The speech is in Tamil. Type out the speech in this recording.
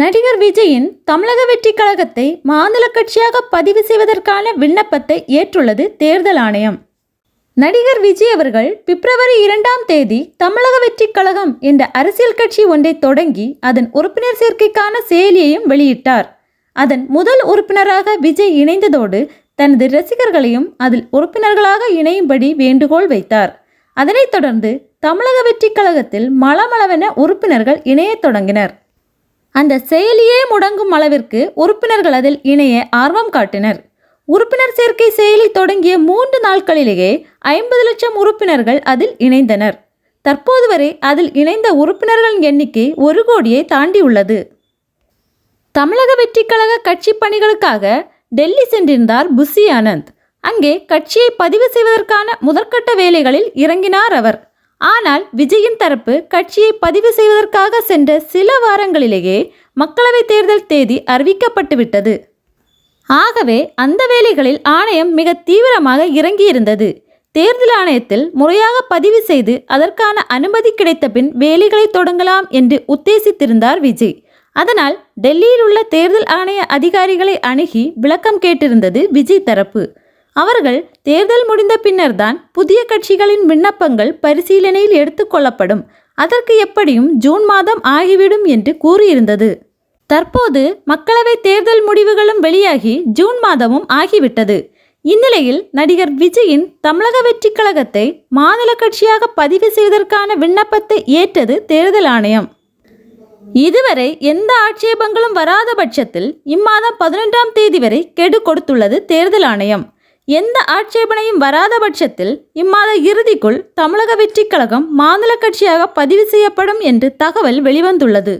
நடிகர் விஜயின் தமிழக வெற்றி கழகத்தை மாநில கட்சியாக பதிவு செய்வதற்கான விண்ணப்பத்தை ஏற்றுள்ளது தேர்தல் ஆணையம். நடிகர் விஜய் அவர்கள் பிப்ரவரி இரண்டாம் தேதி தமிழக வெற்றி கழகம் என்ற அரசியல் கட்சி ஒன்றை தொடங்கி அதன் உறுப்பினர் சேர்க்கைக்கான செயலியையும் வெளியிட்டார். அதன் முதல் உறுப்பினராக விஜய் இணைந்ததோடு தனது ரசிகர்களையும் அதில் உறுப்பினர்களாக இணையும்படி வேண்டுகோள் வைத்தார். அதனைத் தொடர்ந்து தமிழக வெற்றி கழகத்தில் மளமளவென உறுப்பினர்கள் இணையத் தொடங்கினர். அந்த செயலியே முடங்கும் அளவிற்கு உறுப்பினர்கள் அதில் இணைய ஆர்வம் காட்டினர். உறுப்பினர் சேர்க்கை செயலி தொடங்கிய மூன்று நாட்களிலேயே ஐம்பது லட்சம் உறுப்பினர்கள் அதில் இணைந்தனர். தற்போது வரை அதில் இணைந்த உறுப்பினர்களின் எண்ணிக்கை ஒரு கோடியை தாண்டியுள்ளது. தமிழக வெற்றிக்கழக கட்சி பணிகளுக்காக டெல்லி சென்றிருந்தார் புஷி ஆனந்த். அங்கே கட்சியை பதிவு செய்வதற்கான முதற்கட்ட வேலைகளில் இறங்கினார் அவர். ஆனால் விஜயின் தரப்பு கட்சியை பதிவு செய்வதற்காக சென்ற சில வாரங்களிலேயே மக்களவைத் தேர்தல் தேதி அறிவிக்கப்பட்டுவிட்டது ஆகவே அந்த வேலைகளில் ஆணையம் மிக தீவிரமாக இறங்கியிருந்தது. தேர்தல் ஆணையத்தில் முறையாக பதிவு செய்து அதற்கான அனுமதி கிடைத்த பின் வேலைகளை தொடங்கலாம் என்று உத்தேசித்திருந்தார் விஜய். அதனால் டெல்லியில் உள்ள தேர்தல் ஆணைய அதிகாரிகளை அணுகி விளக்கம் கேட்டிருந்தது விஜய் தரப்பு. அவர்கள் தேர்தல் முடிந்த பின்னர்தான் புதிய கட்சிகளின் விண்ணப்பங்கள் பரிசீலனையில் எடுத்துக்கொள்ளப்படும் அதற்கு எப்படியும் ஜூன் மாதம் ஆகிவிடும் என்று கூறியிருந்தது. தற்போது மக்களவை தேர்தல் முடிவுகளும் வெளியாகி ஜூன் மாதமும் ஆகிவிட்டது. இந்நிலையில் நடிகர் விஜயின் தமிழக வெற்றி கழகத்தை மாநில கட்சியாக பதிவு செய்வதற்கான விண்ணப்பத்தை ஏற்றது தேர்தல் ஆணையம். இதுவரை எந்த ஆட்சேபங்களும் வராத பட்சத்தில் இம்மாதம் பதினொன்றாம் தேதி வரை கெடு கொடுத்துள்ளது தேர்தல் ஆணையம். எந்த ஆட்சேபனையும் வராத பட்சத்தில் இம்மாத இறுதிக்குள் தமிழக வெற்றிக் கழகம் மாநில கட்சியாக பதிவு செய்யப்படும் என்று தகவல் வெளிவந்துள்ளது.